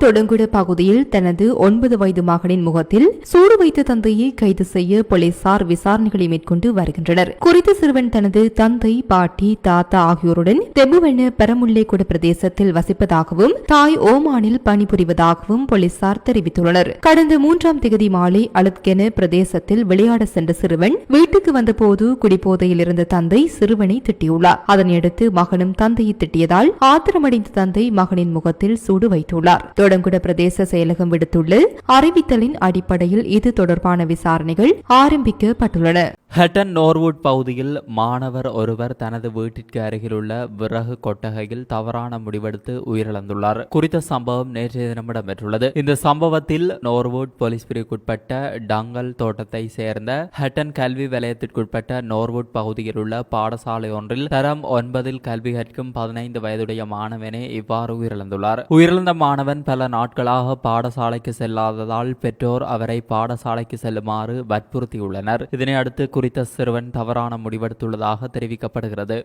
தொடங்குட பகுதியில் தனது ஒன்பது வயது மகனின் முகத்தில் சூடு வைத்த தந்தையை கைது செய்ய போலீசார் விசாரணைகளை மேற்கொண்டு வருகின்றனர். குறித்த சிறுவன் தனது தந்தை பாட்டி தாத்தா ஆகியோருடன் தெபுவென பெரமுல்லேகுட பிரதேசத்தில் வசிப்பதாகவும் தாய் ஓமானில் பணிபுரிவதாகவும் போலீசார் தெரிவித்துள்ளனர். கடந்த மூன்றாம் தேதி மாலை அலத்கென பிரதேசத்தில் விளையாட சென்ற சிறுவன் வீட்டுக்கு வந்தபோது குடிபோதையில் இருந்த தந்தை சிறுவனை திட்டியுள்ளார். அதனையடுத்து மகனும் தந்தையை திட்டியதால் ஆத்திரமடைந்த தந்தை மகனின் முகத்தில் சூடு வைத்துள்ளார். வேடங்குட பிரதேச செயலகம் விடுத்துள்ள அறிவித்தலின் அடிப்படையில் இது தொடர்பான விசாரணைகள் ஆரம்பிக்கப்பட்டுள்ளன. ஹட்டன் நோர்வுட் பகுதியில் மாணவர் ஒருவர் தனது வீட்டிற்கு அருகிலுள்ள விறகு கொட்டகையில் தவறான முடிவெடுத்து உயிரிழந்துள்ளார். குறித்த சம்பவம் நேற்றைய தினம் இடம்பெற்றுள்ளது. இந்த சம்பவத்தில் நோர்வுட் போலீஸ் பிரிவுக்குட்பட்ட டங்கல் தோட்டத்தை சேர்ந்த ஹட்டன் கல்வி வலயத்திற்குட்பட்ட நோர்வுட் பகுதியில் உள்ள பாடசாலை ஒன்றில் தரம் ஒன்பதில் கல்வி கற்கும் பதினைந்து வயதுடைய மாணவனே இவ்வாறு உயிரிழந்துள்ளார். உயிரிழந்த மாணவன் பல நாட்களாக பாடசாலைக்கு செல்லாததால் பெற்றோர் அவரை பாடசாலைக்கு செல்லுமாறு வற்புறுத்தியுள்ளனர். இதனை அடுத்து குறித்த சிறுவன் தவறான முடிவெடுத்துள்ளதாக தெரிவிக்கப்படுகிறது.